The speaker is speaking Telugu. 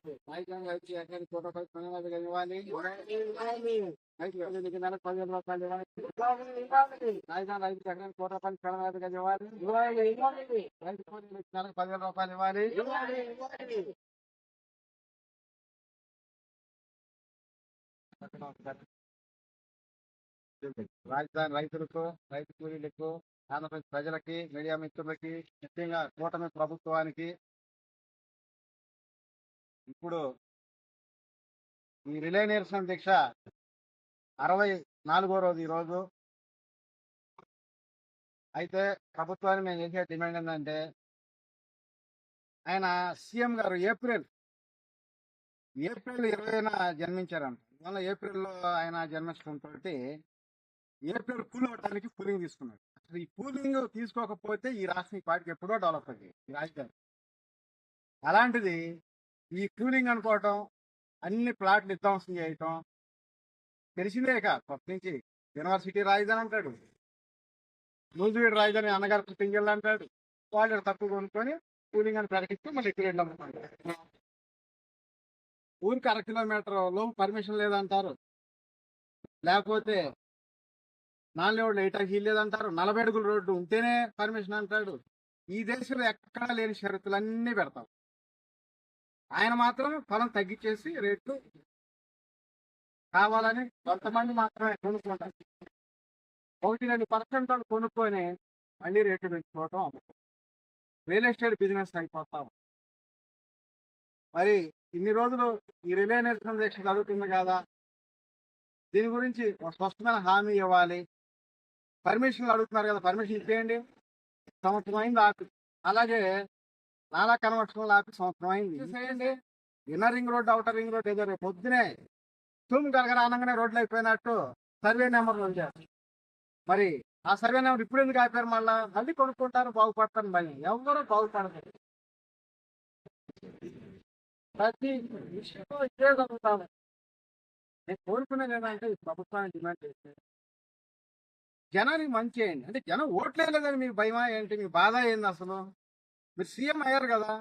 వచ్చి పది ఇవ్వాలి రైతు నెలకు పదిహేను రూపాయలు ఇవ్వాలి రాజధాని రైతు ఎకరానికి కోట రూపాయలు ప్రణాళిక ఇవ్వాలి రైతు కూలీలకి నెలకు పదివేల రూపాయలు ఇవ్వాలి రాజధాని రైతులకు రైతు కూలీలకు ఆంధ్రప్రదేశ్ ప్రజలకి మీడియా మిత్రులకి ముఖ్యంగా కూటమి ప్రభుత్వానికి ఇప్పుడు ఈ రిలే నిరసన దీక్ష అరవై నాలుగో రోజు ఈరోజు అయితే ప్రభుత్వానికి మేము చేసే డిమాండ్ ఏంటంటే ఆయన సీఎం గారు ఏప్రిల్ ఏప్రిల్ ఇరవైన జన్మించారంట. మళ్ళీ ఏప్రిల్లో ఆయన జన్మించడంతో ఏప్రిల్ కూల్ అవడానికి కూలింగ్ తీసుకున్నాడు. అసలు ఈ కూలింగ్ తీసుకోకపోతే ఈ రాష్ట్రం ఈ పార్టీకి ఎప్పుడో డెవలప్ అయ్యింది. ఈ రాజధాని. అలాంటిది ఈ కూలింగ్ అనుకోవటం అన్ని ప్లాట్లు విధ్వంసం చేయటం తెలిసిందే ఇక కొత్త నుంచి. యూనివర్సిటీ రాజధాని అంటాడు. నూజివీడు రాజధాని అన్నగారు పింగల్ అంటాడు. వాళ్ళు తక్కువ కొనుక్కొని కూలింగ్ అని ప్రకటిస్తూ మళ్ళీ ఎక్కువ అమ్ముకుంటారు ఊరికి అర కిలోమీటర్లో పర్మిషన్ లేదంటారు. లేకపోతే నాలుగు రోడ్లు హీల్ లేదంటారు. నలభై అడుగుల రోడ్డు ఉంటేనే పర్మిషన్ అంటాడు. ఈ దేశంలో ఎక్కడా లేని షరతులన్నీ పెడతాం. ఆయన మాత్రం పొలం తగ్గించేసి రేట్లు కావాలని కొంతమంది మాత్రమే కొనుక్కుంటారు. ఒకటి రెండు పర్సెంట్ వాళ్ళు కొనుక్కొని మళ్ళీ రేట్లు పెంచుకోవటం రియల్ ఎస్టేట్ బిజినెస్ అయిపోతాం. మరి ఇన్ని రోజులు ఈ రిలే నిరసన జరుగుతుంది కదా. దీని గురించి ఒక స్పష్టమైన హామీ ఇవ్వాలి. పర్మిషన్లు అడుగుతున్నారు కదా పర్మిషన్ ఇచ్చేయండి. సంవత్సరం అయింది అలాగే నాలా కన్వర్షన్ ఆపి సంవత్సరం అయింది. Inner ring road outer ring road ఏదో రేపు పొద్దునే తుమ్ గరగర అనగానే రోడ్లు అయిపోయినట్టు సర్వే నెంబర్ మరి ఆ సర్వే నెంబర్ ఇప్పుడు ఎందుకు ఆపారు మళ్ళా? మళ్ళీ కొనుక్కుంటారు బాగుపడతారు మళ్ళీ ఎవరు బాగుపడతారు ప్రతి విషయంలో ఇదే జరుగుతాను నేను కోరుకునేది ఏంటంటే ప్రభుత్వాన్ని డిమాండ్ చేస్తే జనానికి మంచి చేయండి. అంటే జనం ఓట్లేదు లేదని మీకు భయమా ఏంటి? మీ బాధ ఏంది అసలు? మీరు సీఎం అయ్యారు కదా?